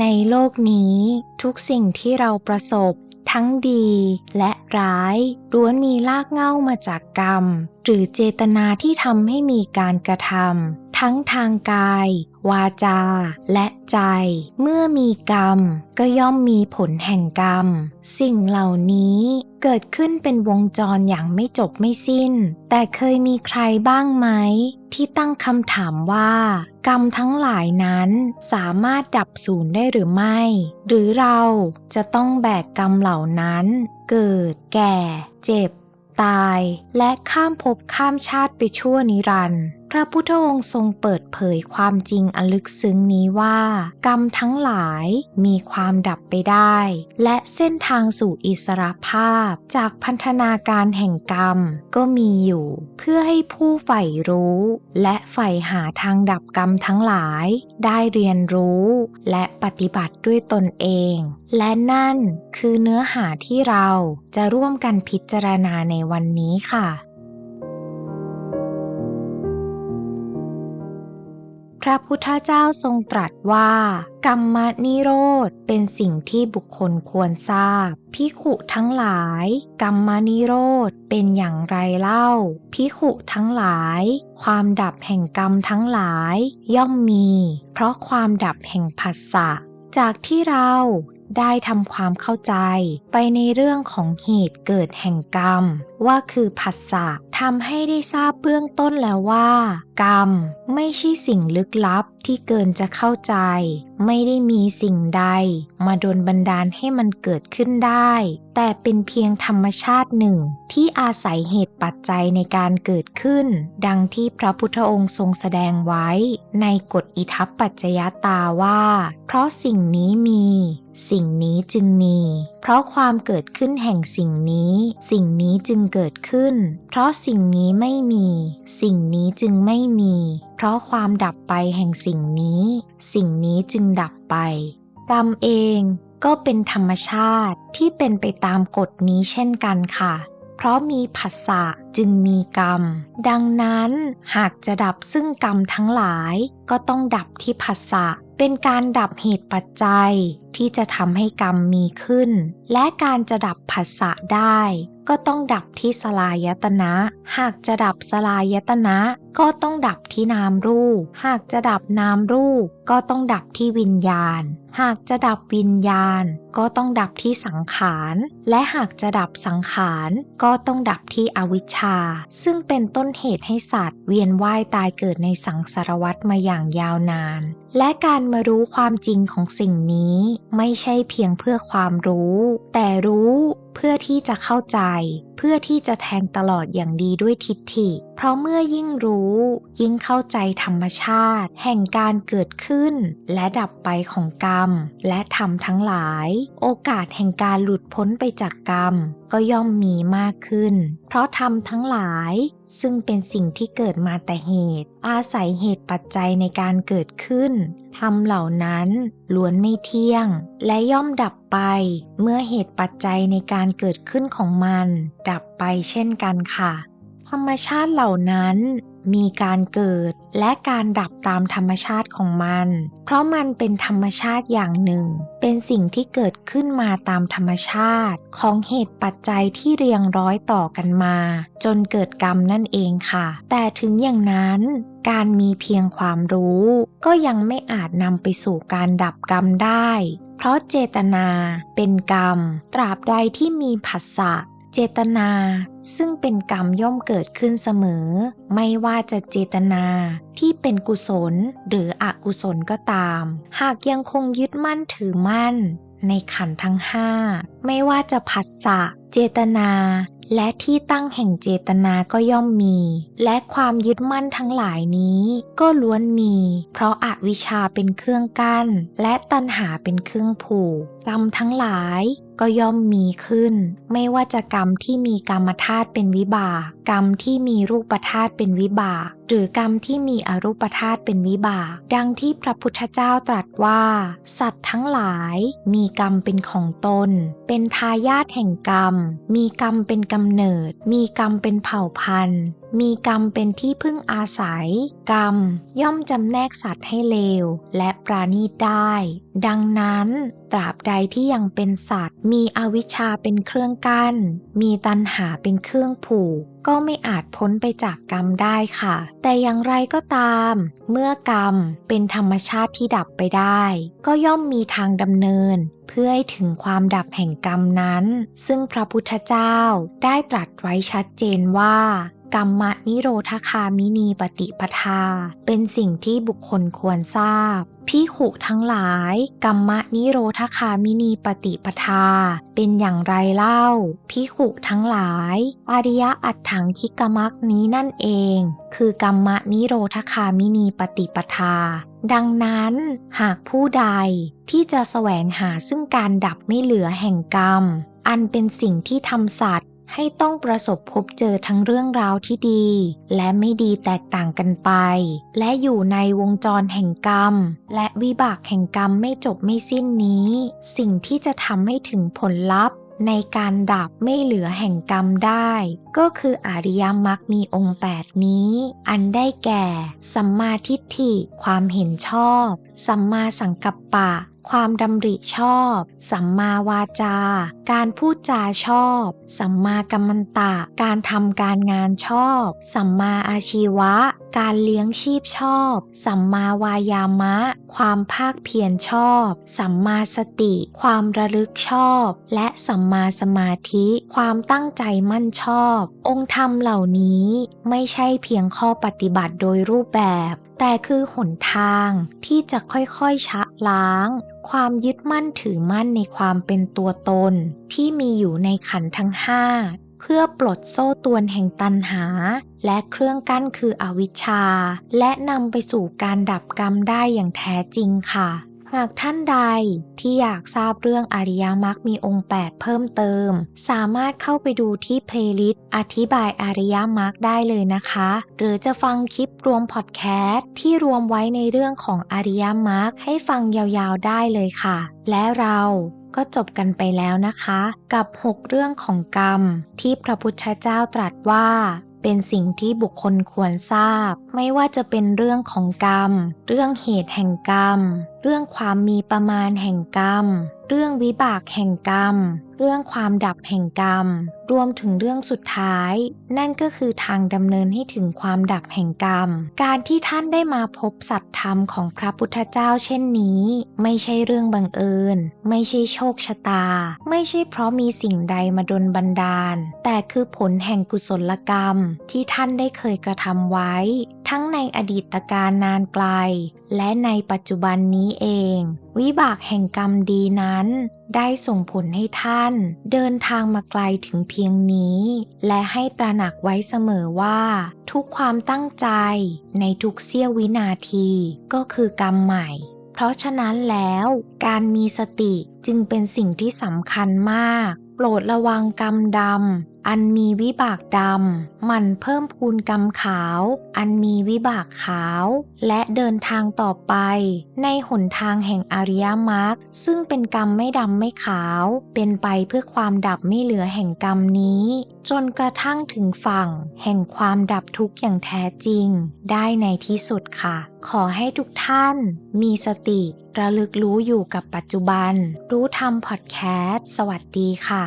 ในโลกนี้ทุกสิ่งที่เราประสบ ทั้งดีและร้ายล้วนมีลากเหง้ามาจากกรรม หรือเจตนาที่ทำให้มีการกระทำทั้งทางกาย วาจา และใจ เมื่อมีกรรม ก็ย่อมมีผลแห่งกรรม สิ่งเหล่านี้ เกิดขึ้นเป็นวงจรอย่างไม่จบไม่สิ้น แต่เคยมีใครบ้างไหม ที่ตั้งคำถามว่า กรรมทั้งหลายนั้นสามารถดับสูญได้หรือไม่ หรือเราจะต้องแบกกรรมเหล่านั้น เกิด แก่ เจ็บ ตาย และข้ามภพข้ามชาติไปชั่วนิรันดร์ พระพุทธองค์ทรงเปิดเผยความจริงอันลึกซึ้งนี้ว่า กรรมทั้งหลายมีความดับไปได้ และเส้นทางสู่อิสรภาพจากพันธนาการแห่งกรรมก็มีอยู่ เพื่อให้ผู้ใฝ่รู้ และใฝ่หาทางดับกรรมทั้งหลาย ได้เรียนรู้ และปฏิบัติด้วยตนเอง และนั่นคือเนื้อหาที่เราจะร่วมกันพิจารณาในวันนี้ค่ะ พระพุทธเจ้าทรงตรัสว่า กรรมนิโรธเป็นสิ่งที่บุคคลควรทราบพิขุทั้งหลาย กรรมนิโรธเป็นอย่างไรเล่าพิขุทั้งหลาย ความดับแห่งกรรมทั้งหลาย ย่อมมี เพราะความดับแห่งผัสสะจากที่เราได้ทำความเข้าใจไปในเรื่องของเหตุเกิดแห่งกรรม ว่าคือผัสสะทำให้ได้ทราบเบื้องต้นแล้วว่า กรรมไม่ใช่สิ่งลึกลับที่เกินจะเข้าใจ ไม่ได้มีสิ่งใด มาดลบันดาลให้มันเกิดขึ้นได้ แต่เป็นเพียงธรรมชาติหนึ่ง ที่อาศัยเหตุปัจจัยในการเกิดขึ้น ดังที่พระพุทธองค์ทรงแสดงไว้ ในกฎอิทัปปัจจยตาว่า เพราะสิ่งนี้มี สิ่งนี้จึงมี เพราะความเกิดขึ้นแห่งสิ่งนี้ สิ่งนี้จึงเกิดขึ้น เพราะสิ่งนี้ไม่มี สิ่งนี้จึงไม่มี เพราะความดับไปแห่งสิ่งนี้ สิ่งนี้จึงดับไปกรรมเองก็เป็นธรรมชาติที่เป็นไปตามกฎนี้เช่นกันค่ะ เพราะมีผัสสะจึงมีกรรม ดังนั้นหากจะดับซึ่งกรรมทั้งหลาย ก็ต้องดับที่ผัสสะ เป็นการดับเหตุปัจจัยที่จะทำให้กรรมมีขึ้น และการจะดับผัสสะได้ ก็ต้องดับที่สลายตนะ หากจะดับสลายตนะ ก็ต้องดับที่นามรูป หากจะดับนามรูป ก็ต้องดับที่วิญญาณ หากจะดับวิญญาณ ก็ต้องดับที่สังขาร และหากจะดับสังขาร ก็ต้องดับที่อวิชชา ซึ่งเป็นต้นเหตุให้สัตว์ เวียนว่ายตายเกิดในสังสารวัฏมาอย่างยาวนาน และการมารู้ความจริงของสิ่งนี้ ไม่ใช่เพียงเพื่อความรู้ แต่รู้เพื่อที่จะเข้าใจ เพื่อที่จะแทงตลอดอย่างดีด้วยทิฏฐิ เพราะเมื่อยิ่งรู้ ยิ่งเข้าใจธรรมชาติ แห่งการเกิดขึ้น และดับไปของกรรม และธรรมทั้งหลายโอกาสแห่งการหลุดพ้นไปจากกรรม ก็ย่อมมีมากขึ้น เพราะธรรมทั้งหลาย ซึ่งเป็นสิ่งที่เกิดมาแต่เหตุ อาศัยเหตุปัจจัยในการเกิดขึ้นธรรมเหล่านั้นล้วนไม่เที่ยง และย่อมดับไป เมื่อเหตุปัจจัยในการเกิดขึ้นของมัน ดับไปเช่นกันค่ะ ธรรมชาติเหล่านั้น มีการเกิดและการดับตามธรรมชาติของมัน เพราะมันเป็นธรรมชาติอย่างหนึ่ง เป็นสิ่งที่เกิดขึ้นมาตามธรรมชาติ ของเหตุปัจจัยที่เรียงร้อยต่อกันมา จนเกิดกรรมนั่นเองค่ะ แต่ถึงอย่างนั้น การมีเพียงความรู้ ก็ยังไม่อาจนำไปสู่การดับกรรมได้ เพราะเจตนาเป็นกรรม ตราบใดที่มีผัสสะ เจตนาซึ่งเป็นกรรมย่อมเกิดขึ้นเสมอ ไม่ว่าจะเจตนาที่เป็นกุศลหรืออกุศลก็ตาม หากยังคงยึดมั่นถือมั่น ในขันทั้งห้าไม่ว่าจะผัสสะเจตนา และที่ตั้งแห่งเจตนาก็ย่อมมี และความยึดมั่นทั้งหลายนี้ ก็ล้วนมี เพราะอาวิชชาเป็นเครื่องกั้น และตัณหาเป็นเครื่องผูกกรรมทั้งหลายก็ย่อมมีขึ้น ไม่ว่าจะกรรมที่มีกรรมธาตุเป็นวิบาก กรรมที่มีรูปธาตุเป็นวิบาก หรือกรรมที่มีอรูปธาตุเป็นวิบาก ดังที่พระพุทธเจ้าตรัสว่า สัตว์ทั้งหลาย มีกรรมเป็นของตน เป็นทายาทแห่งกรรม มีกรรมเป็นกำเนิดมีกรรมเป็นเผ่าพันธุ์ มีกรรมเป็นที่พึ่งอาศัย กรรมย่อมจำแนกสัตว์ให้เลว และปราณีตได้ ดังนั้น ตราบใดที่ยังเป็นสัตว์ มีอวิชชาเป็นเครื่องกั้น มีตัณหาเป็นเครื่องผูก ก็ไม่อาจพ้นไปจากกรรมได้ค่ะ แต่อย่างไรก็ตาม เมื่อกรรมเป็นธรรมชาติที่ดับไปได้ ก็ย่อมมีทางดำเนินเพื่อให้ถึงความดับแห่งกรรมนั้น ซึ่งพระพุทธเจ้าได้ตรัสไว้ชัดเจนว่า กรรมนิโรธคามินีปฏิปทา เป็นสิ่งที่บุคคลควรทราบพี่ขุทั้งหลาย กรรมนิโรธคามินีปฏิปทา เป็นอย่างไรเล่าพี่ขุทั้งหลาย อริยอัตถังคิกมักนี้นั่นเอง คือกรรมนิโรธคามินีปฏิปทา ดังนั้นหากผู้ใดที่จะแสวงหาซึ่งการดับไม่เหลือแห่งกรรม อันเป็นสิ่งที่ทำสัตว์ ให้ต้องประสบพบเจอทั้งเรื่องราวที่ดี และไม่ดีแตกต่างกันไป และอยู่ในวงจรแห่งกรรม และวิบากแห่งกรรมไม่จบไม่สิ้นนี้ สิ่งที่จะทำให้ถึงผลลัพธ์ในการดับไม่เหลือแห่งกรรมได้ ก็คืออริยมรรคมีองค์ 8 นี้ อันได้แก่ สัมมาทิฏฐิ ความเห็นชอบ สัมมาสังกัปปะ ความดำริชอบ สัมมาวาจา การพูดจาชอบ สัมมากัมมันตะ การทำการงานชอบ สัมมาอาชีวะ การเลี้ยงชีพชอบ สัมมาวายามะ ความภาคเพียรชอบ สัมมาสติ ความระลึกชอบ และสัมมาสมาธิ ความตั้งใจมั่นชอบ องค์ธรรมเหล่านี้ไม่ใช่เพียงข้อปฏิบัติโดยรูปแบบ แต่คือหนทางที่จะค่อยๆชะล้าง ความยึดมั่นถือมั่นในความเป็นตัวตน ที่มีอยู่ในขันทั้งห้า เพื่อปลดโซ่ตวนแห่งตันหา และเครื่องกั้นคืออวิชชา และนำไปสู่การดับกรรมได้อย่างแท้จริงค่ะหากท่านใดที่อยากทราบเรื่องอริยมรรคมีองค์ 8 เพิ่มเติม สามารถเข้าไปดูที่เพลย์ลิสต์อธิบายอริยมรรคได้เลยนะคะ หรือจะฟังคลิปรวมพอดแคสต์ที่รวมไว้ในเรื่องของอริยมรรคให้ฟังยาวๆได้เลยค่ะ และเรา ก็จบกันไปแล้วนะคะ กับ 6 เรื่องของกรรม ที่พระพุทธเจ้าตรัสว่าเป็นสิ่งที่บุคคลควรทราบ ไม่ว่าจะเป็นเรื่องของกรรม เรื่องเหตุแห่งกรรม เรื่องความมีประมาณแห่งกรรม เรื่องวิบากแห่งกรรม เรื่องความดับแห่งกรรม รวมถึงเรื่องสุดท้าย นั่นก็คือทางดำเนินให้ถึงความดับแห่งกรรม การที่ท่านได้มาพบสัตธรรมของพระพุทธเจ้าเช่นนี้ ไม่ใช่เรื่องบังเอิญ ไม่ใช่โชคชะตา ไม่ใช่เพราะมีสิ่งใดมาดลบันดาล แต่คือผลแห่งกุศลกรรม ที่ท่านได้เคยกระทำไว้ ทั้งในอดีตการนานไกล และในปัจจุบันนี้เอง วิบากแห่งกรรมดีนั้น ได้ส่งผลให้ท่าน เดินทางมาไกลถึงเพียงนี้ และให้ตระหนักไว้เสมอว่า ทุกความตั้งใจในทุกเสี้ยววินาทีก็คือกรรมใหม่ เพราะฉะนั้นแล้วการมีสติจึงเป็นสิ่งที่สำคัญมาก โปรดระวังกรรมดำ อันมีวิบากดำ มันเพิ่มพูนกรรมขาว อันมีวิบากขาว และเดินทางต่อไป ในหนทางแห่งอริยมรรคซึ่งเป็นกรรมไม่ดำไม่ขาว เป็นไปเพื่อความดับไม่เหลือแห่งกรรมนี้ จนกระทั่งถึงฝั่ง แห่งความดับทุกข์อย่างแท้จริง ได้ในที่สุดค่ะ ขอให้ทุกท่าน มีสติระลึกรู้อยู่กับปัจจุบัน รู้ทำพอดแคสต์ สวัสดีค่ะ